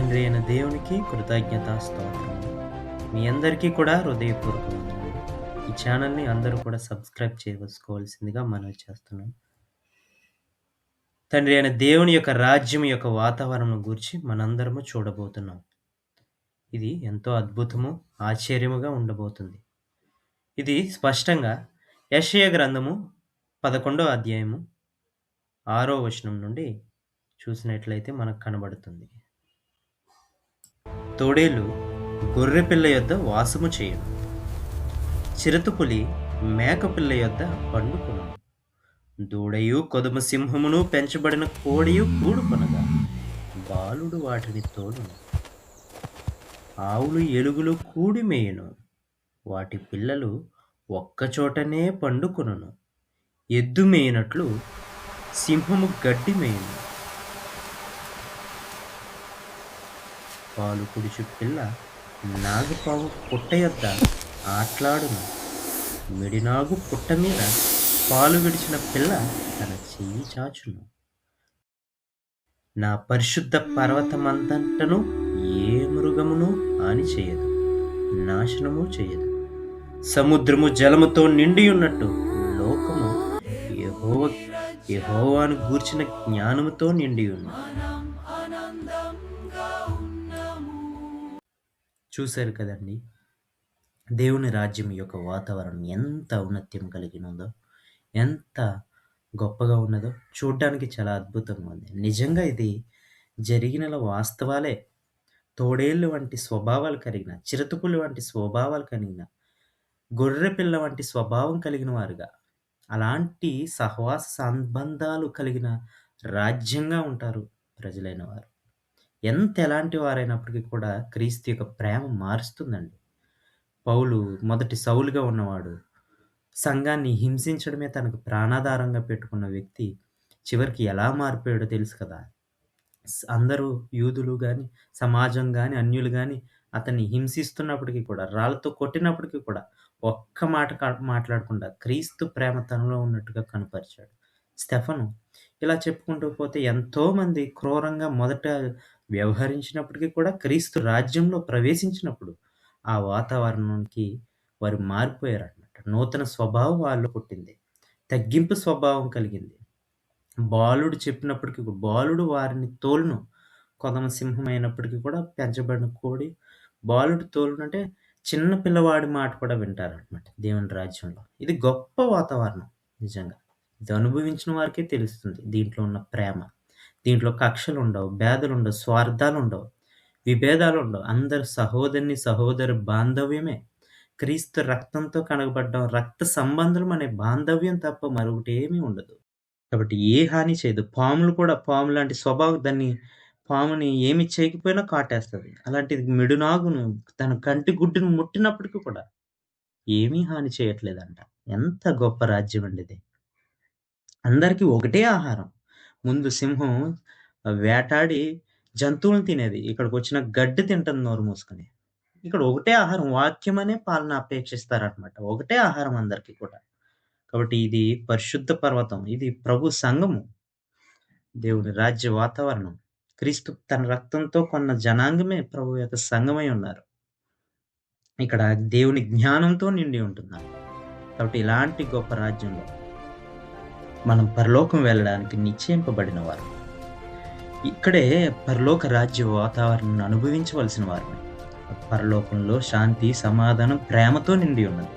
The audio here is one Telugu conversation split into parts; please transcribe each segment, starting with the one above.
తండ్రి అయిన దేవునికి కృతజ్ఞత స్తోత్రం. మీ అందరికీ కూడా హృదయపూర్వకంగా ఈ ఛానల్ని అందరూ కూడా సబ్స్క్రైబ్ చేసుకోవాల్సిందిగా మనవి చేస్తున్నాం తండ్రి అయిన దేవుని యొక్క రాజ్యం యొక్క వాతావరణం గురించి మనందరము చూడబోతున్నాం. ఇది ఎంతో అద్భుతము ఆశ్చర్యముగా ఉండబోతుంది. ఇది స్పష్టంగా యశయ గ్రంథము పదకొండో అధ్యాయము ఆరో వచనం నుండి చూసినట్లయితే మనకు కనబడుతుంది. తోడేలు గొర్రె పిల్ల యొద్ద వాసము చేయను. చిరుతపులి మేకపిల్ల యొద్ద పండుకొను. దూడయు కొదుమ సింహమును పెంచబడిన కోడియు కూడుకొనగా బాలుడు వాటిని తోడును. ఆవులు ఎలుగులు కూడి మేయును. వాటి పిల్లలు ఒక్కచోటనే పండుకొనును. ఎద్దు మేయినట్లు సింహము గడ్డి మేయును. పాలు కుడిచు పిల్ల నాగుపావు పుట్ట యొద్ద ఆట్లాడును. మిడినాగు పుట్ట మీద పాలు విడిచిన పిల్ల తన చెయ్యి చాచును. నా పరిశుద్ధ పర్వతమంతటను ఏ మృగమును హాని చేయదు నాశనము చేయదు. సముద్రము జలముతో నిండి ఉన్నట్టు లోకము యహోవ యహోవాను గూర్చిన జ్ఞానముతో నిండి ఉన్నది చూశారు కదండి. దేవుని రాజ్యం యొక్క వాతావరణం ఎంత ఔన్నత్యం కలిగినదో ఎంత గొప్పగా ఉన్నదో చూడడానికి చాలా అద్భుతంగా ఉంది. నిజంగా ఇది జరిగిన వాస్తవాలే. తోడేళ్ళు వంటి స్వభావాలు కలిగిన చిరుతపులు వంటి స్వభావాలు కలిగిన గొర్రె పిల్ల వంటి స్వభావం కలిగిన వారుగా అలాంటి సహవాస సంబంధాలు కలిగిన రాజ్యంగా ఉంటారు ప్రజలైన వారు. ఎంత ఎలాంటి వారైనప్పటికీ కూడా క్రీస్తు యొక్క ప్రేమ మారుస్తుందండి. పౌలు మొదటి సౌలుగా ఉన్నవాడు సంఘాన్ని హింసించడమే తనకు ప్రాణాధారంగా పెట్టుకున్న వ్యక్తి చివరికి ఎలా మారిపోయాడో తెలుసు కదా. అందరూ యూదులు కానీ సమాజం కానీ అన్యులు కానీ అతన్ని హింసిస్తున్నప్పటికీ కూడా రాళ్ళతో కొట్టినప్పటికీ కూడా ఒక్క మాట కా- మాట్లాడకుండా క్రీస్తు ప్రేమ తనలో ఉన్నట్టుగా కనపరిచాడు. స్టెఫను ఇలా చెప్పుకుంటూ పోతే ఎంతోమంది క్రూరంగా మొదట వ్యవహరించినప్పటికీ కూడా క్రీస్తు రాజ్యంలో ప్రవేశించినప్పుడు ఆ వాతావరణానికి వారు మారిపోయారు అన్నమాట నూతన స్వభావం వాళ్ళు పుట్టింది. తగ్గింపు స్వభావం కలిగింది. బాలుడు చెప్పినప్పటికీ కూడా బాలుడు వారిని తోలును. కొదమ సింహం అయినప్పటికీ కూడా పెంచబడిన కోడి బాలుడు తోలును అంటే చిన్న పిల్లవాడి మాట కూడా వింటారు అనమాట దేవుని రాజ్యంలో. ఇది గొప్ప వాతావరణం నిజంగా. ఇది అనుభవించిన వారికే తెలుస్తుంది. దీంట్లో ఉన్న ప్రేమ దీంట్లో కక్షలు ఉండవు భేదాలు ఉండవు స్వార్థాలు ఉండవు విభేదాలు ఉండవు అందరు సహోదరిని సహోదరు బాంధవ్యమే. క్రీస్తు రక్తంతో కనగబడ్డం రక్త సంబంధం అనే బాంధవ్యం తప్ప మరొకటి ఏమీ ఉండదు. కాబట్టి ఏ హాని చేయదు. పాములు కూడా పాము లాంటి స్వభావం దాన్ని పాముని ఏమి చేయకపోయినా కాటేస్తుంది. అలాంటిది మిడునాగును తన కంటి గుడ్డును ముట్టినప్పటికీ కూడా ఏమీ హాని చేయట్లేదంట. ఎంత గొప్ప రాజ్యం అండి ఇది. అందరికీ ఒకటే ఆహారం. ముందు సింహం వేటాడి జంతువులను తినేది. ఇక్కడికి వచ్చిన గడ్డి తింటుంది నోరు మూసుకుని. ఇక్కడ ఒకటే ఆహారం వాక్యం అనే పాలన అపేక్షిస్తారనమాట ఒకటే ఆహారం అందరికీ కూడా. కాబట్టి ఇది పరిశుద్ధ పర్వతం. ఇది ప్రభు సంఘము. దేవుని రాజ్య వాతావరణం. క్రీస్తు తన రక్తంతో కొన్న జనాంగమే ప్రభు యొక్క సంఘమై ఉన్నారు. ఇక్కడ దేవుని జ్ఞానంతో నిండి ఉంటున్నారు. కాబట్టి ఇలాంటి గొప్ప రాజ్యంలో మనం పరలోకం వెళ్ళడానికి నిశ్చయింపబడిన వారు ఇక్కడే పరలోక రాజ్య వాతావరణం అనుభవించవలసిన వారు. పరలోకంలో శాంతి సమాధానం ప్రేమతో నిండి ఉన్నది.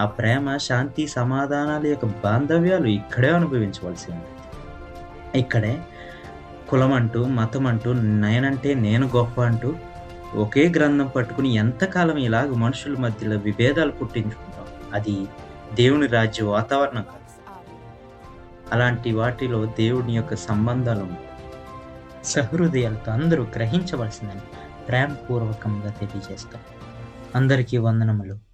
ఆ ప్రేమ శాంతి సమాధానాల యొక్క బాంధవ్యాలు ఇక్కడే అనుభవించవలసి ఉంది. ఇక్కడే కులం అంటూ మతం అంటూ నేనంటే నేను గొప్ప అంటూ ఒకే గ్రంథం పట్టుకుని ఎంతకాలం ఇలాగ మనుషుల మధ్యలో విభేదాలు పుట్టించుకుంటాం. అది దేవుని రాజ్య వాతావరణం కాదు. అలాంటి వాటిలో దేవుని యొక్క సంబంధాలు సహృదయాలతో అందరూ గ్రహించవలసిందని ప్రేమపూర్వకంగా తెలియజేస్తాం. అందరికీ వందనములు.